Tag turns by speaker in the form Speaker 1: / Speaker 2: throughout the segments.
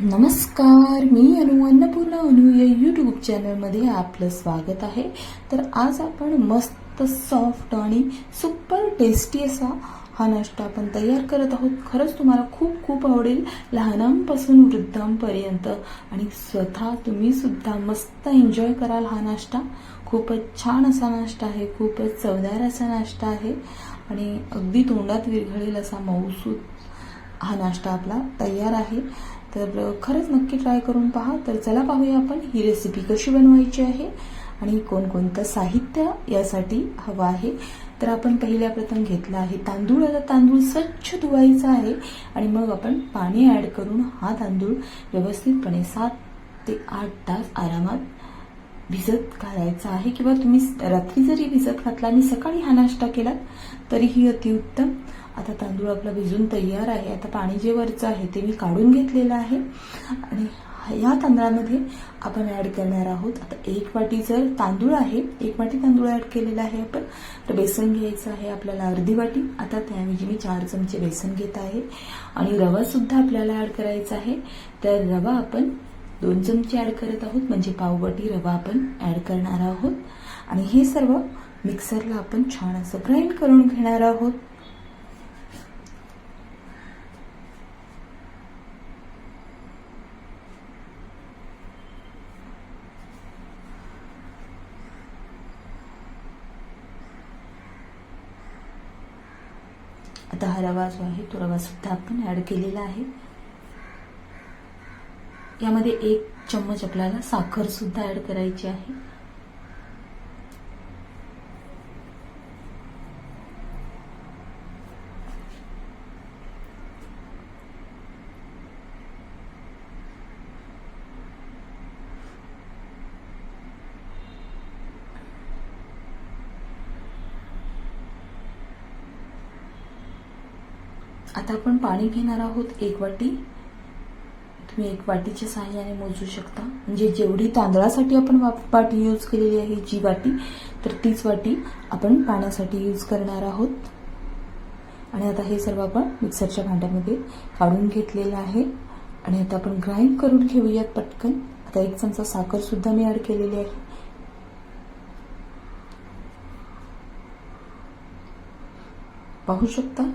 Speaker 1: नमस्कार मी अनु अन्नपूर्णा अनु या यूट्यूब चॅनलमध्ये आपलं स्वागत आहे. तर आज आपण मस्त सॉफ्ट आणि सुपर टेस्टी असा हा नाश्ता आपण तयार करत आहोत. खरंच तुम्हाला खूप खूप आवडेल लहानांपासून वृद्धांपर्यंत आणि स्वतः तुम्ही सुद्धा मस्त एन्जॉय कराल हा नाश्ता. खूपच छान असा नाश्ता आहे खूपच चवदार असा नाश्ता आहे आणि अगदी तोंडात विरघळेल असा मऊसूद हा नाश्ता आपला तयार आहे. तर खरंच नक्की ट्राय करून पहा. तर चला पाहूया आपण ही रेसिपी कशी बनवायची आहे आणि कोणकोणतं साहित्य यासाठी हवं आहे. तर आपण पहिल्या प्रथम घेतलं आहे तांदूळ. आता तांदूळ स्वच्छ धुवायचा आहे आणि मग आपण पाणी ॲड करून हा तांदूळ व्यवस्थितपणे सात ते आठ तास आरामात भिजत घालायचा आहे. किंवा तुम्ही रात्री जरी भिजत घातला आणि सकाळी हा नाश्ता केलात तरीही अतिउत्तम. आता तांदूळ आपला भिजून तयार आहे. आता पाणी जे वरचं आहे ते मी काढून घेतलेलं आहे. आणि या तांदळामध्ये आपण ॲड करणार आहोत. आता एक वाटी जर तांदूळ आहे एक वाटी तांदूळ ॲड केलेला आहे आपण तर बेसन घ्यायचं आहे आपल्याला अर्धी वाटी. आता त्याऐवजी मी चार चमचे बेसन घेत आहे. आणि रवा सुद्धा आपल्याला ॲड करायचा आहे. तर रवा आपण दोन चमचे ॲड करत आहोत. म्हणजे पाववाटी रवा आपण ॲड करणार आहोत. आणि हे सर्व मिक्सरला आपण छान असं ग्राइंड करून घेणार आहोत. आता हा रवा जो आहे तो रवा सुद्धा आपण ॲड केलेला आहे. यामध्ये एक चम्मच आपल्याला साखर सुद्धा ऍड करायची आहे. आता आपण पाणी घेणार आहोत एक वाटी. तुम्ही एक वाटीच्या सहाय्याने मोजू शकता. म्हणजे जेवढी तांदळासाठी आपण वाटी यूज केलेली आहे जी वाटी तर तीच वाटी आपण पाण्यासाठी यूज करणार आहोत. आणि आता हे सर्व आपण मिक्सरच्या भांड्यामध्ये काढून घेतलेलं आहे. आणि आता आपण ग्राइंड करून घेऊयात पटकन. आता एक चमचा साखर सुद्धा मी ऍड केलेली आहे. पाहू शकता?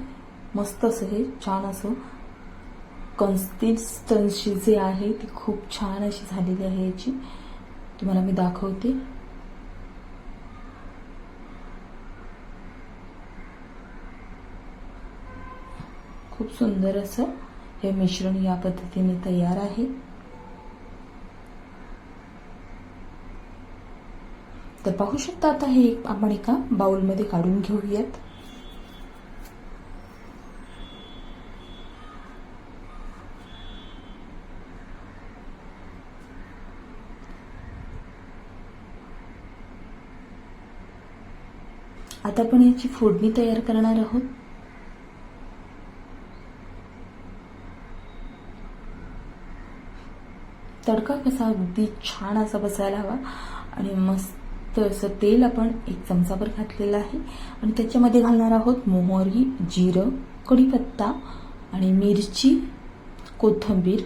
Speaker 1: मस्त असं हे छान असं. कन्सिस्टन्सी जे आहे ती खूप छान अशी झालेली आहे याची. तुम्हाला मी दाखवते. खूप सुंदर असं हे मिश्रण या पद्धतीने तयार आहे. तर पाहू शकता आता हे एक आपण एका बाउलमध्ये काढून घेऊयात. आता आपण याची फोडणी तयार करणार आहोत. तडका कसा अगदी छान असा बसायला हवा आणि मस्त असं तेल आपण एक चमचाभर घातलेलं आहे. आणि त्याच्यामध्ये घालणार आहोत मोहरी जिरं कढीपत्ता आणि मिरची कोथिंबीर.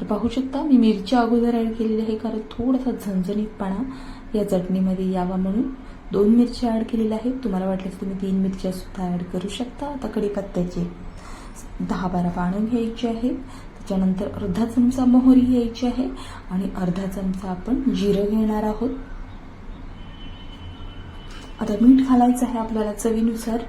Speaker 1: तर पाहू शकता मी मिरची अगोदर ॲड केलेली आहे कारण थोडासा झणझणीतपणा या चटणीमध्ये यावा म्हणून. दोन मिरच्या ॲड केलेल्या आहेत. तुम्हाला वाटल्यास तुम्ही तीन मिरच्या सुद्धा ॲड करू शकता. आता कढीपत्त्याचे दहा बारा पानं घ्यायची आहेत. त्याच्यानंतर अर्धा चमचा मोहरी घ्यायची आहे आणि अर्धा चमचा आपण जिरं घेणार आहोत. आता मीठ घालायचं आहे आपल्याला चवीनुसार.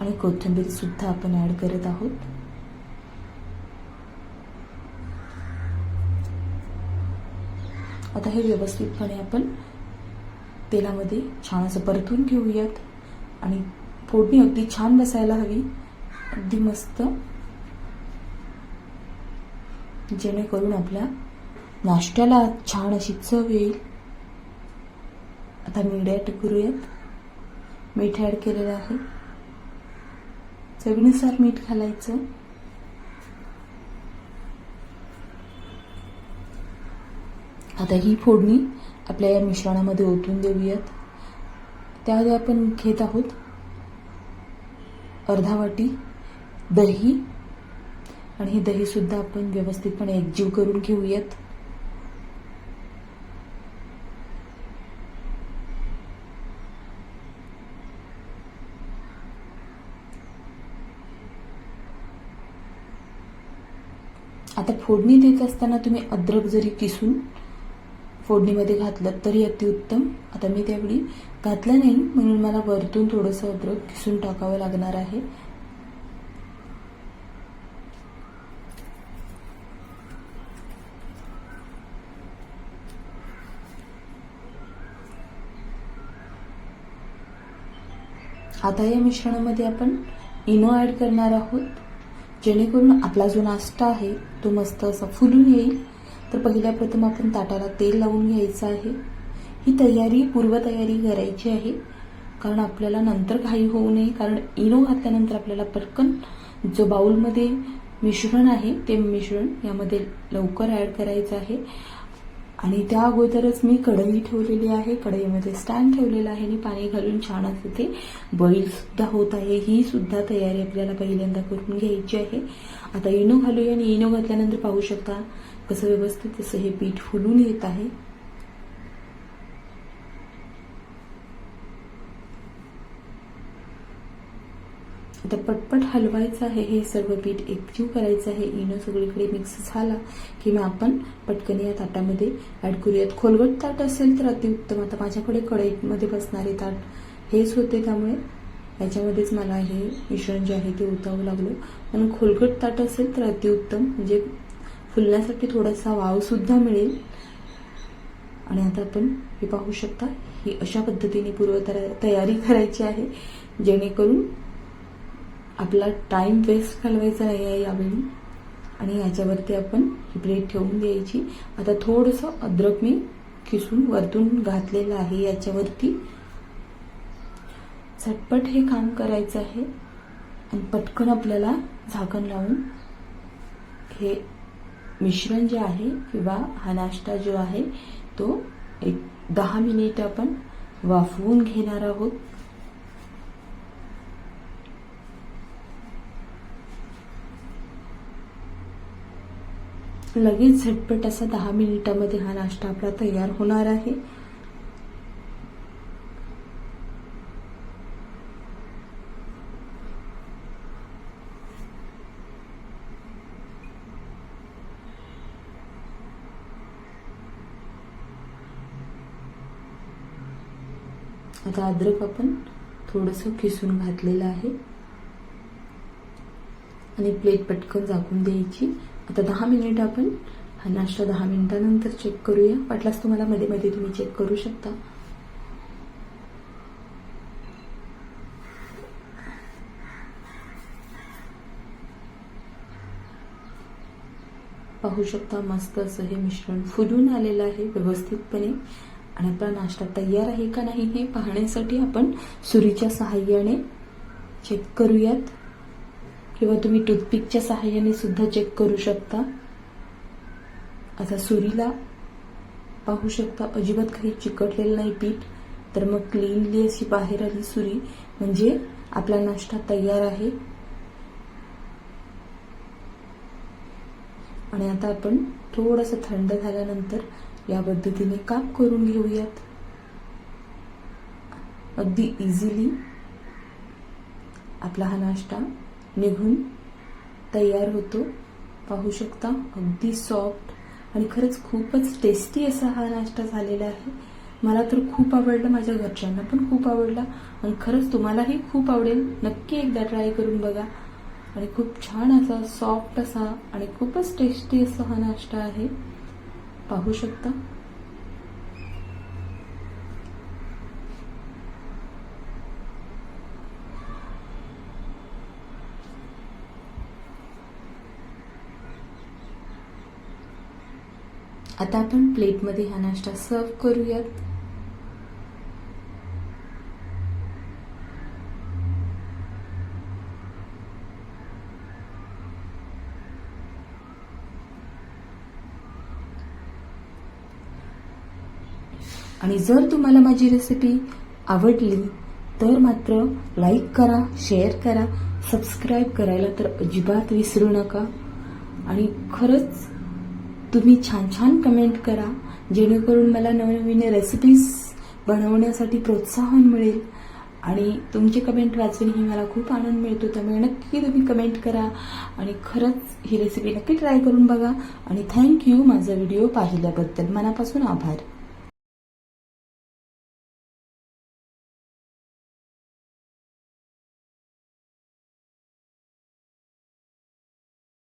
Speaker 1: आणि कोथिंबीर सुद्धा आपण ऍड करत आहोत. आता हे व्यवस्थितपणे आपण तेलामध्ये छान असं परतून घेऊयात. आणि फोडणी अगदी छान बसायला हवी. अगदी मस्त. जेणेकरून आपल्या नाश्त्याला छान अशी चव येईल. आता मीठ ॲड करूयात. मीठ ॲड केलेलं आहे. चवीनुसार मीठ घालायचं. आता ही फोडणी आपल्या या मिश्रणामध्ये ओतून देऊयात. त्यामध्ये आपण घेत आहोत अर्धा वाटी दही. आणि हे दहीसुद्धा आपण व्यवस्थितपणे एकजीव करून घेऊयात. आता फोडणी देत असताना तुम्ही अद्रक जरी किसून फोडणीमध्ये घातलं तरी अतिउत्तम आता मी त्यावेळी घातलं नाही म्हणून मला वरतून थोडंसं अद्रक किसून टाकावं लागणार आहे. आता या मिश्रणामध्ये आपण इनो ॲड करणार आहोत. जेणेकरून आपला जो नाश्ता आहे तो मस्त असा फुलून येईल. तर पहिल्या प्रथम आपण ताटाला तेल लावून घ्यायचं आहे. ही तयारी पूर्वतयारी करायची आहे. कारण आपल्याला नंतर घाई होऊ नये. कारण इनो घातल्यानंतर आपल्याला पटकन जो बाउलमध्ये मिश्रण आहे ते मिश्रण यामध्ये लवकर ॲड करायचं आहे. आणि त्या अगोदरच मी कढई ठेवलेली आहे. कढईमध्ये स्टँड ठेवलेला आहे. आणि पाणी घालून छान असं ते बॉईल सुद्धा होत आहे. ही सुद्धा तयारी आपल्याला पहिल्यांदा करून घ्यायची आहे. आता इनो घालूया आणि इनो घातल्यानंतर पाहू शकता कसं व्यवस्थित असं हे पीठ फुलून येत आहे. आता पटपट हलवायचं आहे हे सर्व पीठ एकजीव करायचं आहे. इनो सगळीकडे मिक्स झाला की मग आपण पटकन या ताटामध्ये ॲड करूयात. खोलगट ताट असेल तर अतिउत्तम. आता माझ्याकडे कढईमध्ये बसणारे ताट हेच होते त्यामुळे याच्यामध्येच मला हे मिश्रण जे आहे ते उतावं लागलं. पण खोलगट ताट असेल तर अतिउत्तम. म्हणजे फुलण्यासाठी थोडासा वाव सुद्धा मिळेल. आणि आता आपण हे पाहू शकता ही अशा पद्धतीने पूर्व तयारी करायची आहे जेणेकरून आपला टाइम वेस्ट घालवायचा नाही आहे यावेळी. आणि याच्यावरती आपण ही प्लेट ठेवून द्यायची. आता थोडंसं अद्रक मी किसून वरतून घातलेलं आहे याच्यावरती. झटपट हे काम करायचं आहे. आणि पटकन आपल्याला झाकण लावून हे मिश्रण जे आहे किंवा हा नाश्ता जो आहे तो एक दहा मिनिट आपण वाफवून घेणार आहोत. लगेच झटपट असा दहा मिनिटामध्ये हा नाश्ता आपला तयार होणार आहे. आता अद्रक आपण थोडंसं किसून घातलेलं आहे. आणि प्लेट पटकन झाकून द्यायची. आता दहा मिनिट आपण हा नाश्ता दहा मिनिटानंतर चेक करूया. वाटल्यास तुम्हाला मध्ये मध्ये तुम्ही चेक करू शकता. पाहू शकता मस्त असं हे मिश्रण फुलून आलेलं आहे व्यवस्थितपणे. आणि आपला नाश्ता तयार आहे का नाही हे पाहण्यासाठी आपण सुरीच्या सहाय्याने चेक करूयात. किंवा तुम्ही टूथपिकच्या सहाय्याने सुद्धा चेक करू शकता. आता सुरीला पाहू शकता अजिबात काही चिकटलेलं नाही पीठ तर मग क्लीनली अशी बाहेर आली सुरी. म्हणजे आपला नाश्ता तयार आहे. आणि आता आपण थोडंसं थंड झाल्यानंतर या पद्धतीने काम करून घेऊयात. अगदी इझिली आपला हा नाश्ता निघून तयार होतो. पाहू शकता अगदी सॉफ्ट आणि खरंच खूपच टेस्टी असा हा नाश्ता झालेला आहे. मला तर खूप आवडला माझ्या घरच्यांना पण खूप आवडला आणि खरंच तुम्हालाही खूप आवडेल. नक्की एकदा ट्राय करून बघा. आणि खूप छान असा सॉफ्ट असा आणि खूपच टेस्टी असा हा नाश्ता आहे. पाहू शकता? आता आपण प्लेटमध्ये हा नाश्ता सर्व करूयात. आणि जर तुम्हाला माझी रेसिपी आवडली तर मात्र लाईक करा शेअर करा सबस्क्राईब करायला तर अजिबात विसरू नका. आणि खरंच तुम्ही छान छान कमेंट करा जेणेकरून मला नवनवीन रेसिपीज बनवण्यासाठी प्रोत्साहन मिळेल. आणि तुमचे कमेंट वाचूनही मला खूप आनंद मिळतो त्यामुळे नक्की तुम्ही कमेंट करा. आणि खरंच ही रेसिपी नक्की ट्राय करून बघा. आणि थँक्यू माझा व्हिडिओ पाहिल्याबद्दल. मनापासून आभार.